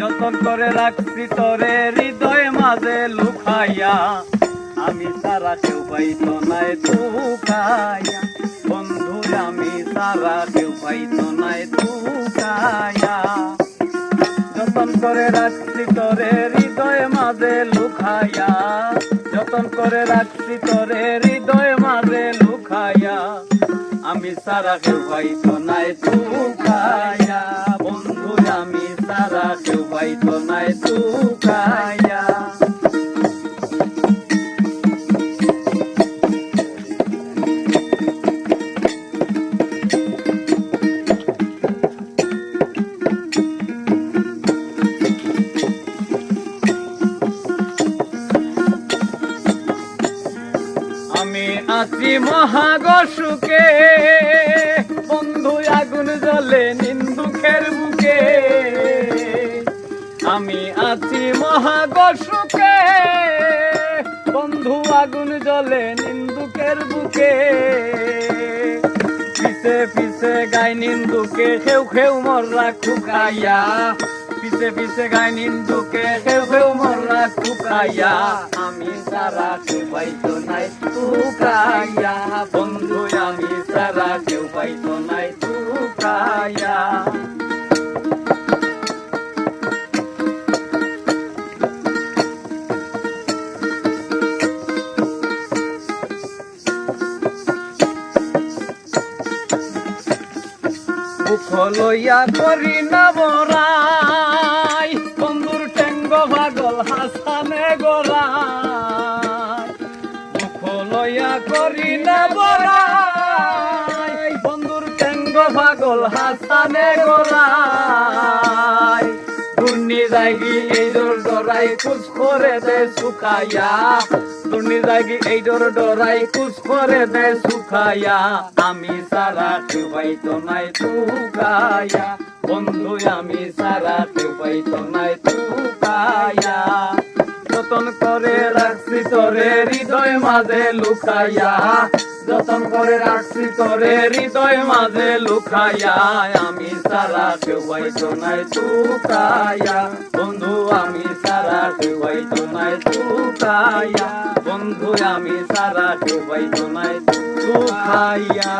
যতন করে রাখছি তোরে হৃদয় মাঝে লুকাইয়া, আমি সারা কেউ পাইতো নাই তুকাইয়া বন্ধু, আমি সারা কেউ পাইতো নাই তুকাইয়া যতন করে রাখছি তোরে হৃদয় মাঝে লুকাইয়া, যতন করে রাখছি তোরে হৃদয় মাঝে লুকাইয়া, আমি সারা কেউ পাইতো নাই তুকাইয়া কেউ পাইতো নাই তুকাইয়া আছি মহাগর সুখে বন্ধু আগুন জ্বলে আমি আছি মহাগর সুখে বন্ধু আগুন জ্বলে নিন্দুকের বুকে। পিছে পিছে গাই নিন্দুকে, খেউ খেউ মররা খুকাইয়া পিছে পিছে গাই নিন্দুকে, খেউ খেউ মররা খুকাইয়া আমি সারা কেউ পাইতো নাই তুকাইয়া বন্ধু, আমি সারা কেউ পাইতো নাই তুকাইয়া মুখ লইয়া করি না বরাই বন্ধুর টেঙ্গ ভাগল হাসানে গড়াই। মুখ লইয়া করি না বরাই বন্ধুর টেঙ্গ ভাগল হাসানে গড়াই। দুর্নি জাগি এই দর ডরাই কুচ করে দে শুকাইয়া দুর্নি জাগি এই দর ডরাই কুচ আমি সারা কেউ পাইতো নাই তুকাইয়া বন্ধু, আমি সারা কেউ পাইতো নাই তুকাইয়া যতন করে রাখছি তোরে হৃদয় মাঝে লুকাইয়া। যতন করে রাখছি তোরে হৃদয় মাঝে লুকাইয়া, আমি সারা কেউ পাইতো নাই তুকাইয়া বন্ধু, আমি সারা কেউ পাইতো নাই তুকাইয়া বন্ধু, আমি সারা কেউ পাইতো নাই তুকাইয়া